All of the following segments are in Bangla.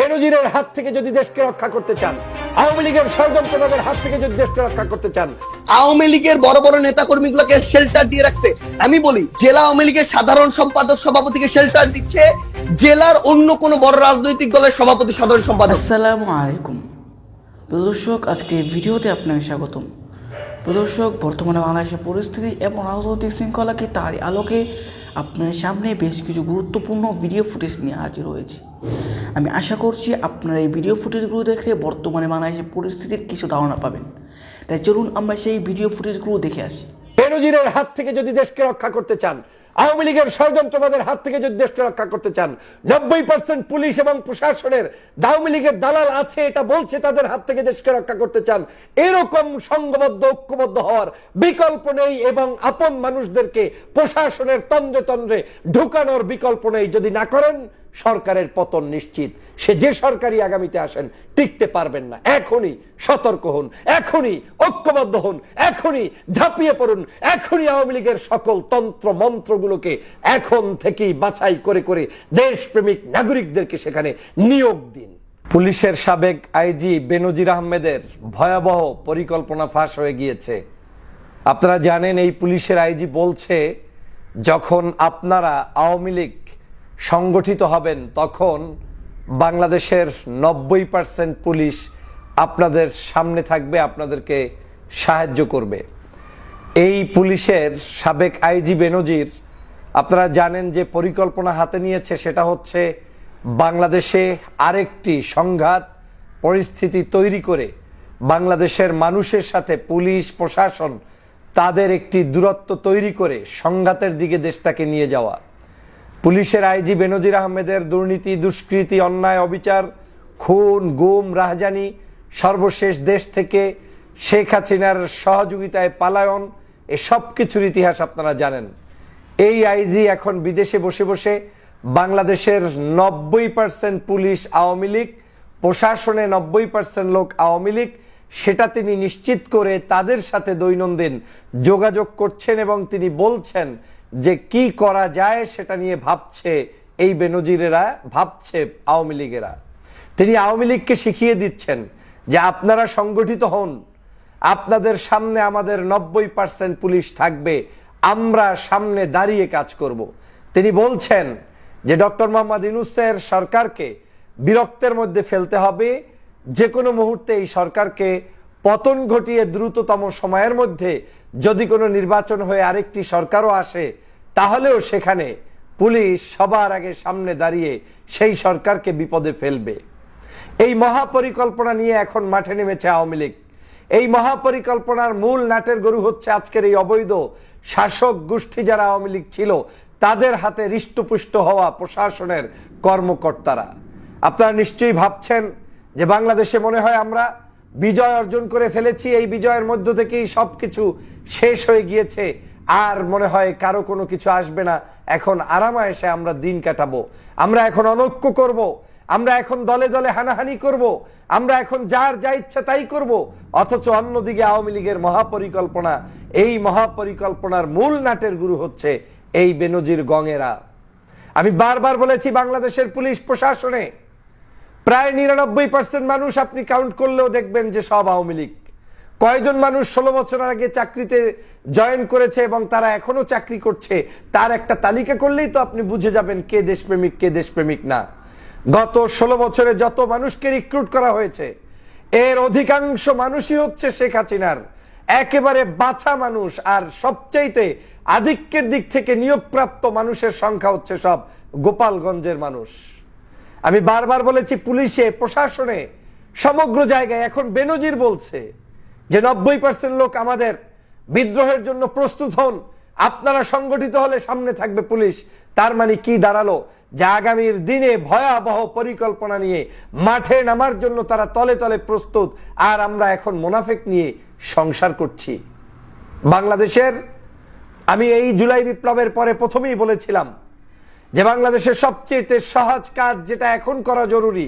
বেনজিরের হাত থেকে যদি দেশকে রক্ষা করতে চান আওয়ামী লীগের ষড়যন্ত্রবাদের হাত থেকে যদি দেশকে রক্ষা করতে চান আওয়ামী লীগের বড় বড় নেতা কর্মীগুলোকে শেল্টার দিয়ে রাখছে। আমি বলি জেলা আওয়ামী লীগের সাধারণ সম্পাদক সভাপতিকে শেল্টার দিচ্ছে জেলার অন্য কোনো বড় রাজনৈতিক দলের সভাপতি সাধারণ সম্পাদক। আসসালামু আলাইকুম। প্রদর্শক আজকে ভিডিওতে আপনাকে স্বাগতম। প্রদর্শক বর্তমানে বাংলাদেশের পরিস্থিতি এবং রাজনৈতিক শৃঙ্খলাকে তার আলোকে আপনার সামনে বেশ কিছু গুরুত্বপূর্ণ ভিডিও ফুটেজ নিয়ে হাজির হয়েছি। আমি আশা করছি আপনারা এই ভিডিও ফুটেজগুলো দেখলে বর্তমানে বাংলাদেশের পরিস্থিতির কিছু ধারণা পাবেন। তাই চলুন আমরা সেই ভিডিও ফুটেজগুলো দেখে আসি। বেনজিরের হাত থেকে যদি দেশকে রক্ষা করতে চান আওয়ামী লীগের ষড়যন্ত্রবাদের হাত থেকে যদি দেশকে রক্ষা করতে চান, নব্বই পার্সেন্ট পুলিশ এবং প্রশাসনের আওয়ামী লীগের দালাল আছে, এটা বলছে তাদের হাত থেকে দেশকে রক্ষা করতে চান। এরকম সংঘবদ্ধ, ঐক্যবদ্ধ হওয়ার বিকল্প নেই এবং আপন মানুষদেরকে প্রশাসনের তন্দ্রে তন্দ্রে ঢুকানোর বিকল্প নেই। যদি না করেন সরকারের পতন নিশ্চিত। সে যে সরকারি আগামীতে আসেন, টিকতে পারবেন না। এখনই সতর্ক হন, এখনই ঐক্যবদ্ধ হন, এখনই ঝাঁপিয়ে পড়ুন, এখনই আওয়ামী লীগের সকল তন্ত্র, মন্ত্রগুলোকে এখন থেকেই বাছাই করে করে দেশপ্রেমিক নাগরিকদেরকে সেখানে নিয়োগ দিন। পুলিশের সাবেক আইজি বেনজির আহমেদের ভয়াবহ পরিকল্পনা ফাঁস হয়ে গিয়েছে। আপনারা জানেন, এই পুলিশের আইজি বলছে, যখন আপনারা আওয়ামী লীগ সংগঠিত হবেন, তখন বাংলাদেশের নব্বই পার্সেন্ট পুলিশ আপনাদের সামনে থাকবে, আপনাদেরকে সাহায্য করবে। এই পুলিশের সাবেক আইজি বেনজির, আপনারা জানেন যে পরিকল্পনা হাতে নিয়েছে, সেটা হচ্ছে বাংলাদেশে আরেকটি সংঘাত, পরিস্থিতি তৈরি করে বাংলাদেশের মানুষের সাথে পুলিশ, প্রশাসন, তাদের একটি দূরত্ব তৈরি করে সংঘাতের দিকে দেশটাকে নিয়ে যাওয়া। পুলিশের আইজি বেনজির আহমেদের দুর্নীতি, দুষ্কৃতি, অন্যায়, অবিচার, খুন, গুম, রাহজানি, সর্বশেষ দেশ থেকে শেখ হাসিনার সহযোগিতায় পালায়ন, এসব কিছুর ইতিহাস আপনারা জানেন। এই আইজি এখন বিদেশে বসে বসে বাংলাদেশের নব্বই পার্সেন্ট পুলিশ আওয়ামী লীগ, প্রশাসনে নব্বই পার্সেন্ট লোক আওয়ামী লীগ, সেটা তিনি নিশ্চিত করে তাদের সাথে দৈনন্দিন যোগাযোগ করছেন এবং তিনি বলছেন যে কি করা যায় সেটা নিয়ে ভাবছে এই বেনজিরেরা, ভাবছে আওয়ামী লীগেরা। তিনি আওয়ামী লীগকে শিখিয়ে দিচ্ছেন যে আপনারা সংগঠিত হন, আপনাদের সামনে আমাদের নব্বই পার্সেন্ট পুলিশ থাকবে, আমরা সামনে দাঁড়িয়ে কাজ করব। তিনি বলছেন যে ডক্টর মোহাম্মদ ইউনুসের সরকারকে বিরক্তের মধ্যে ফেলতে হবে যে কোনো মুহূর্তে এই সরকারকে পতন ঘটিয়ে দ্রুততম সময়ের মধ্যে যদি কোনো নির্বাচন হয়ে আরেকটি সরকারও আসে, তাহলেও সেখানে পুলিশ সবার আগে সামনে দাঁড়িয়ে সেই সরকারকে বিপদে ফেলবে। এই মহাপরিকল্পনা নিয়ে এখন মাঠে নেমেছে আওয়ামী লীগ। এই মহাপরিকল্পনার মূল নাটের গরু হচ্ছে আজকের এই অবৈধ শাসক গোষ্ঠী যারা আওয়ামী লীগ ছিল, তাদের হাতে হৃষ্টপুষ্ট হওয়া প্রশাসনের কর্মকর্তারা। আপনারা নিশ্চয়ই ভাবছেন যে বাংলাদেশে মনে হয় আমরা বিজয় অর্জন করে ফেলেছি, এই বিজয়ের মধ্য থেকেই সবকিছু শেষ হয়ে গিয়েছে আর মনে হয় কারও কোনো কিছু আসবে না এখন আরামায়েসে আমরা দিন কাটাবো আমরা এখন অনৈক্য করব। আমরা এখন দলে দলে হানাহানি করব। আমরা এখন যার যা ইচ্ছা তাই করব। অথচ অন্যদিকে আওয়ামী লীগের মহাপরিকল্পনা, এই মহাপরিকল্পনার মূল নাটের গুরু হচ্ছে এই বেনজির গঙেরা আমি বারবার বলেছি, বাংলাদেশের পুলিশ প্রশাসনে প্রায় নিরানব্বই পার্সেন্ট মানুষ আপনি কাউন্ট করলেও দেখবেন যে সব আওয়ামী লীগ। কয়জন মানুষ ষোলো বছর আগে চাকরিতে জয়েন করেছে এবং তারা এখনও চাকরি করছে, তার একটা তালিকা করলেই তো আপনি বুঝে যাবেন কে দেশপ্রেমিক কে দেশপ্রেমিক না। গত ষোলো বছরে যত মানুষকে রিক্রুট করা হয়েছে, এর অধিকাংশ মানুষই হচ্ছে শেখ হাসিনার। একেবারে বাছা মানুষ আর সবচাইতে আধিক্যের দিক থেকে নিয়োগপ্রাপ্ত মানুষের সংখ্যা হচ্ছে সব গোপালগঞ্জের মানুষ। আমি বারবার বলেছি পুলিশে, প্রশাসনে, সমগ্র জায়গায়, এখন বেনজির বলছে যে নব্বই পার্সেন্ট লোক আমাদের বিদ্রোহের জন্য প্রস্তুত হন। আপনারা সংগঠিত হলে সামনে থাকবে পুলিশ। তার মানে কি দাঁড়াল? যে আগামীর দিনে ভয়াবহ পরিকল্পনা নিয়ে মাঠে নামার জন্য তারা তলে তলে প্রস্তুত। আর আমরা এখন মোনাফেক নিয়ে সংসার করছি। বাংলাদেশের, আমি এই জুলাই বিপ্লবের পরে প্রথমেই বলেছিলাম যে বাংলাদেশের সবচেয়ে সহজ কাজ যেটা এখন করা জরুরি,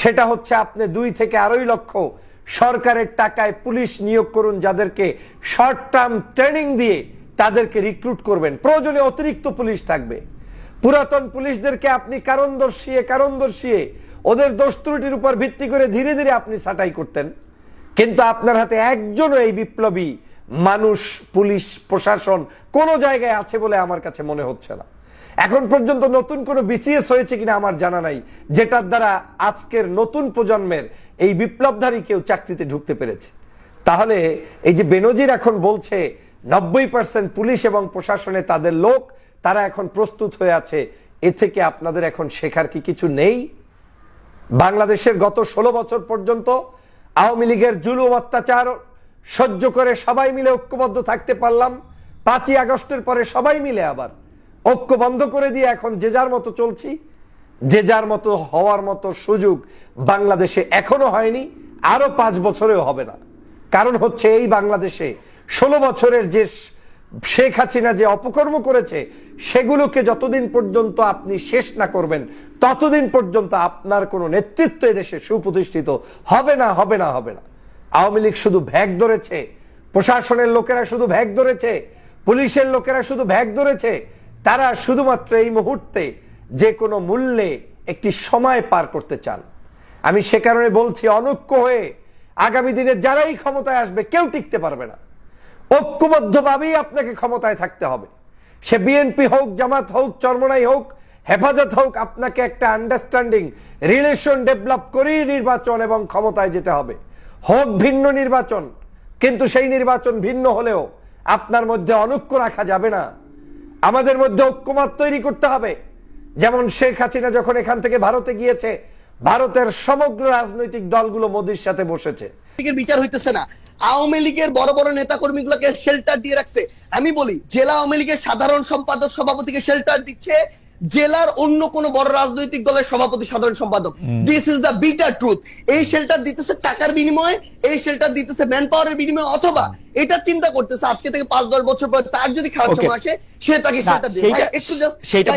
সেটা হচ্ছে আপনি দুই থেকে আড়াই লক্ষ সরকারের টাকায় পুলিশ নিয়োগ করুন, যাদেরকে শর্ট টার্ম ট্রেনিং দিয়ে তাদেরকে রিক্রুট করবেন। প্রয়োজনে অতিরিক্ত পুলিশ থাকবে। পুরাতন পুলিশদেরকে আপনি কারণ দর্শিয়ে কারণ দর্শিয়ে ওদের দোষ ত্রুটির উপর ভিত্তি করে ধীরে ধীরে আপনি ছাঁটাই করতেন। কিন্তু আপনার হাতে একজনও এই বিপ্লবী মানুষ, পুলিশ, প্রশাসন কোন জায়গায় আছে বলে আমার কাছে মনে হচ্ছে না। এখন পর্যন্ত নতুন কোনো বিসিএস হয়েছে কিনা আমার জানা নাই, যেটার দ্বারা আজকের নতুন প্রজন্মের এই বিপ্লবধারী কেউ চাকরিতে ঢুকতে পেরেছে। তাহলে এই যে বেনজির এখন বলছে, নব্বই পার্সেন্ট পুলিশ এবং প্রশাসনে তাদের লোক, তারা এখন প্রস্তুত হয়ে আছে, এ থেকে আপনাদের এখন শেখার কি কিছু নেই? বাংলাদেশের গত ষোলো বছর পর্যন্ত আওয়ামী লীগের জুলুম অত্যাচার সহ্য করে সবাই মিলে ঐক্যবদ্ধ থাকতে পারলাম, পাঁচই আগস্টের পরে সবাই মিলে আবার ঐক্য বন্ধ করে দিয়ে এখন যে যার মতো চলছি, যে যার মতো হওয়ার মতো সুযোগ বাংলাদেশে এখনও হয়নি আরও পাঁচ বছরেও হবে না। কারণ হচ্ছে এই বাংলাদেশে ষোলো বছরের যে শেখ হাসিনা যে অপকর্ম করেছে, সেগুলোকে যতদিন পর্যন্ত আপনি শেষ না করবেন, ততদিন পর্যন্ত আপনার কোনো নেতৃত্ব দেশে সুপ্রতিষ্ঠিত হবে না হবে না হবে না। আওয়ামী লীগ শুধু ভ্যাগ ধরেছে, প্রশাসনের লোকেরা শুধু ভ্যাগ ধরেছে, পুলিশের লোকেরা শুধু ভ্যাগ ধরেছে তারা শুধুমাত্র এই মুহূর্তে যে কোনো মূল্যে একটি সময় পার করতে চান। আমি সে কারণে বলছি, অনৈক্য হয়ে আগামী দিনে যারাই ক্ষমতায় আসবে, কেউ টিকতে পারবে না। ঐক্যবদ্ধভাবেই আপনাকে ক্ষমতায় থাকতে হবে। সে বিএনপি হোক, জামাত হোক, চরমনাই হোক, হেফাজত হোক, আপনাকে একটা আন্ডারস্ট্যান্ডিং রিলেশন ডেভেলপ করেই নির্বাচন এবং ক্ষমতায় যেতে হবে। হোক ভিন্ন নির্বাচন, কিন্তু সেই নির্বাচন ভিন্ন হলেও আপনার মধ্যে অনৈক্য রাখা যাবে না। আমাদের মধ্যে ঐক্যমত তৈরি করতে হবে। যেমন শেখ হাসিনা যখন এখান থেকে ভারতে গিয়েছে, ভারতের সমগ্র রাজনৈতিক দলগুলো মোদির সাথে বসেছে। বিচার হইতেছে না। আওয়ামী লীগের বড় বড় নেতা কর্মীগুলোকে শেল্টার দিয়ে রাখছে। আমি বলি, জেলা আওয়ামী লীগের সাধারণ সম্পাদক সভাপতিকে শেল্টার দিচ্ছে জেলার অন্য কোন বড় রাজনৈতিক দলের সভাপতি সাধারণ সম্পাদক। This is the bitter truth এই শেল্টার দিতেছে টাকার বিনিময়ে এই শেল্টার দিতেছে ম্যান পাওয়ারের বিনিময়ে অথবা এটা চিন্তা করতেছে আজকে থেকে পাঁচ দশ বছর পর তার যদি খারাপ সময় আসে সে তাকে শেল্টার দেবে। একটু সেইটা।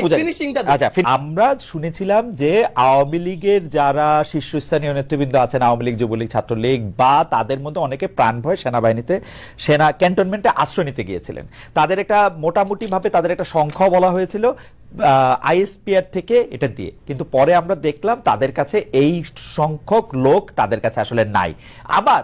আচ্ছা আমরা শুনেছিলাম যে আওয়ামী লীগের যারা শীর্ষস্থানীয় নেতৃবৃন্দ আছেন আওয়ামী লীগ যুবলীগ ছাত্রলীগ বা তাদের মধ্যে অনেকে প্রাণ ভয় সেনাবাহিনীতে সেনা ক্যান্টনমেন্টে আশ্রয় নিতে গিয়েছিলেন। তাদের একটা মোটামুটি ভাবে তাদের একটা সংখ্যাও বলা হয়েছিল আইএসপিআর থেকে এটা দিয়ে। কিন্তু পরে আমরা দেখলাম তাদের কাছে এই সংখ্যক লোক তাদের কাছে আসলে নাই। আবার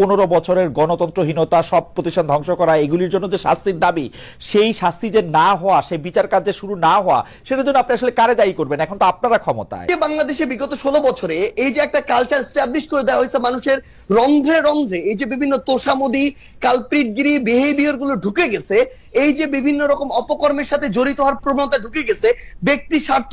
পনেরো বছরের গণতন্ত্রহীনতা সব প্রতিষ্ঠান ধ্বংস করা, এগুলির জন্য যে শাস্তির দাবি, সেই শাস্তি যে না হওয়া, সেই বিচার কাজ যে শুরু না হওয়া, সেটার জন্য আপনি আসলে কারে দায়ী করবেন? এখন তো আপনারা ক্ষমতায়। বাংলাদেশে বিগত ষোলো বছরে এই যে একটা কালচার স্টাবলিশ করে দেওয়া হয়েছে মানুষের রন্ধ্রে রন্ধ্রে, এই যে বিভিন্ন তোষামদি, কালপ্রিটগিরি বিহেভিয়ারগুলো ঢুকে গেছে, এই যে বিভিন্ন রকম অপকর্মের সাথে জড়িত হওয়ার প্রবণতা ঢুকে গেছে, ব্যক্তি স্বার্থ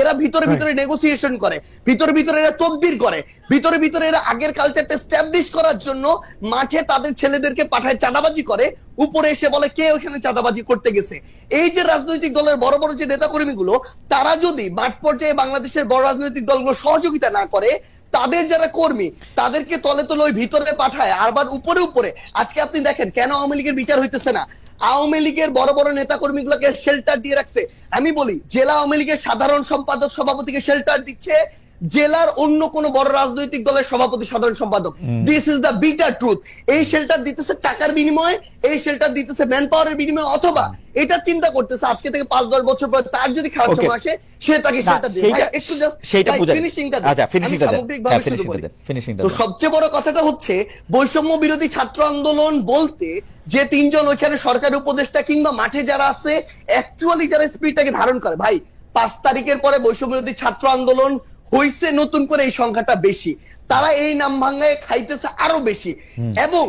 এরা ভিতরে ভিতরে নেগোসিয়েশন করে ভিতরে ভিতরে এরা তদবির করে ভিতরে ভিতরে এরা আগের কালচারটা স্ট্যাবলিশ করার জন্য মাঠে তাদের ছেলেদেরকে পাঠায় চাঁদাবাজি করে উপরে এসে বলে কে ওখানে চাঁদাবাজি করতে গেছে। এই যে রাজনৈতিক দলের বড় বড় যে নেতা কর্মীগুলো তারা যদি মাঠ পর্যায়ে বাংলাদেশের বড় রাজনৈতিক দলগুলো সহযোগিতা না করে তাদের যারা কর্মী, তাদেরকে তলে তলে ওই ভিতরে পাঠায় আরবার উপরে উপরে। আজকে আপনি দেখেন, কেন আওয়ামী লীগের বিচার হইতেছে না? আওয়ামী লীগের বড় বড় নেতা কর্মীগুলোকে শেল্টার দিয়ে রাখছে। আমি বলি, জেলা আওয়ামী লীগের সাধারণ সম্পাদক সভাপতিকে শেল্টার দিচ্ছে জেলার অন্য কোন বড় রাজনৈতিক দলের সভাপতি সাধারণ সম্পাদক। This is the bitter truth এই শেল্টার দিতেছে টাকার বিনিময়ে এই শেল্টার দিতেছে ম্যান পাওয়ারের বিনিময়ে অথবা এটা চিন্তা করতেছে আজকে থেকে পাঁচ দশ বছর পর তার যদি খারাপ সময় আসে সে তাকে শেল্টার দেবে। একটু just সেইটা ভাই, বুঝাই। finishing টা আচ্ছা। সামগ্রিকভাবে হ্যাঁ, তো সবচেয়ে বড় কথাটা হচ্ছে বৈষম্য বিরোধী ছাত্র আন্দোলন বলতে যে তিনজন ওইখানে সরকারি উপদেষ্টা কিংবা মাঠে যারা আছে অ্যাকচুয়ালি যারা স্পিডটাকে ধারণ করে। ভাই পাঁচ তারিখের পরে বৈষম্য বিরোধী ছাত্র আন্দোলন হইছে নতুন করে এই সংখ্যাটা বেশি। তারা এই নাম ভাঙ্গায় খাইতেছে আরও বেশি। এবং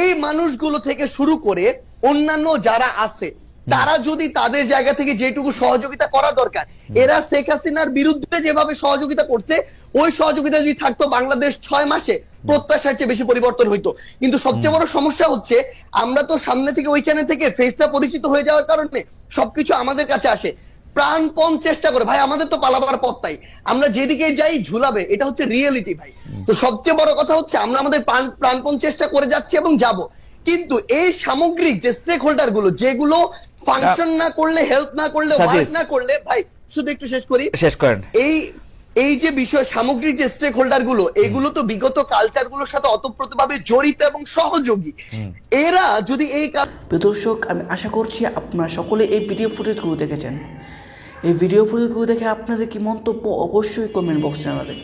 এই মানুষগুলো থেকে শুরু করে অন্যান্য যারা আছে তারা যদি তাদের জায়গা থেকে যেটুকু সহযোগিতা করা দরকার এরা শেখ হাসিনার বিরুদ্ধে যেভাবে সহযোগিতা করছে ওই সহযোগিতা যদি থাকতো বাংলাদেশ ছয় মাসে প্রত্যাশার চেয়ে বেশি পরিবর্তন হইতো। কিন্তু সবচেয়ে বড় সমস্যা হচ্ছে আমরা তো সামনে থেকে ওইখানে থেকে ফেসটা পরিচিত হয়ে যাওয়ার কারণে সবকিছু আমাদের কাছে আসে। প্রাণপণ চেষ্টা করে। ভাই আমাদের তো পালাবার পথ তাই। আমরা যেদিকে যাই ঝুলাবে। এটা হচ্ছে রিয়েলিটি ভাই। তো সবচেয়ে বড় কথা হচ্ছে আমরা আমাদের প্রাণ- প্রাণপণ চেষ্টা করে যাচ্ছি এবং যাব। কিন্তু এই সামগ্রিক যে স্টেক হোল্ডারগুলো যেগুলো ফাংশন না করলে হেল্প না করলে। ওয়ার্ক না করলে ভাই শুধু একটু শেষ করি। শেষ করেন। এই এই যে বিষয় সামগ্রিক যে স্টেক হোল্ডারগুলো এগুলো তো বিগত কালচারগুলোর সাথে অতপ্রতভাবে জড়িত এবং সহযোগী। এরা যদি এই কাজ প্রিয় দর্শক আমি আশা করছি আপনারা সকলে এই ভিডিও ফুটেজগুলো দেখেছেন। এই ভিডিও ফুটেজগুলো দেখে আপনাদের কি মন্তব্য অবশ্যই কমেন্ট বক্সে জানাবেন।